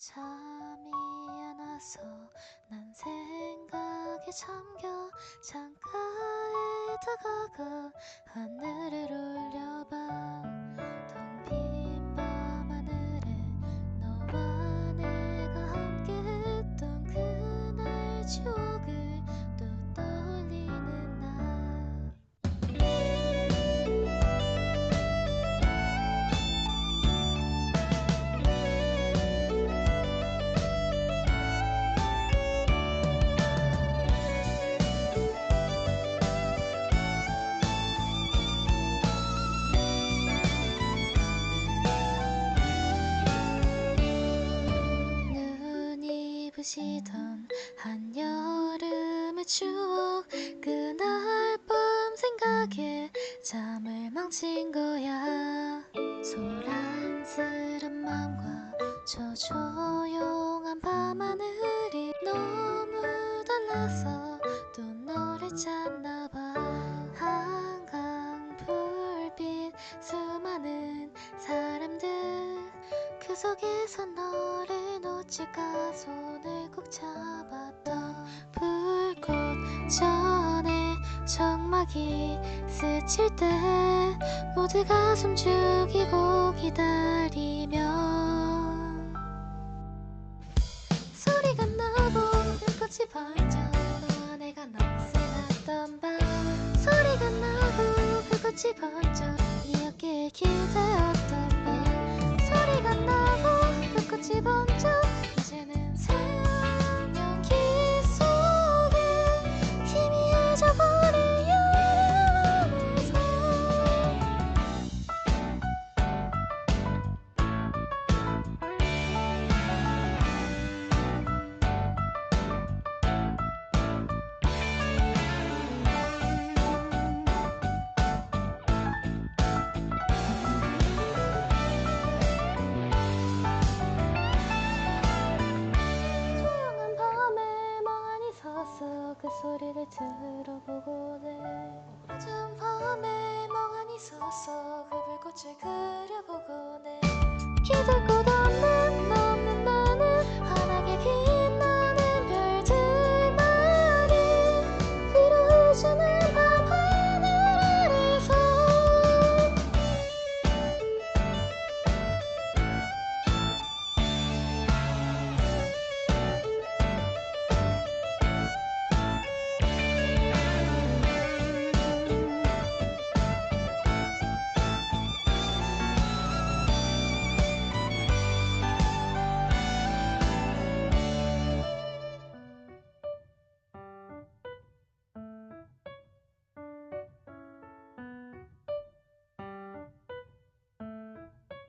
잠이 안 와서 난 생각에 잠겨 창가에 다가가 하늘을 올려봐 부시던 한여름의 추억. 그날 밤 생각에 잠을 망친 거야. 소란스런 마음과 저 조용한 밤하늘이 너무 달라서 또 너를 찾나 봐. 한강 불빛 수많은 사람들 그 속에서 놓칠까 손을 꼭 잡았던 불꽃 전에 정막이 스칠 때 모두가 숨 죽이고 기다리면 소리가 나고 불꽃이 번져 너와 내가 났던 밤 소리가 나고 불꽃이 번져 이 어깨에 기대었 소리를 들어보고네. 어두운 밤에 멍하니 서서 그 불꽃을 그려보고네. 기댈 곳 없는 남는 나는 환하게 빛나는 별들만이 위로 흐르는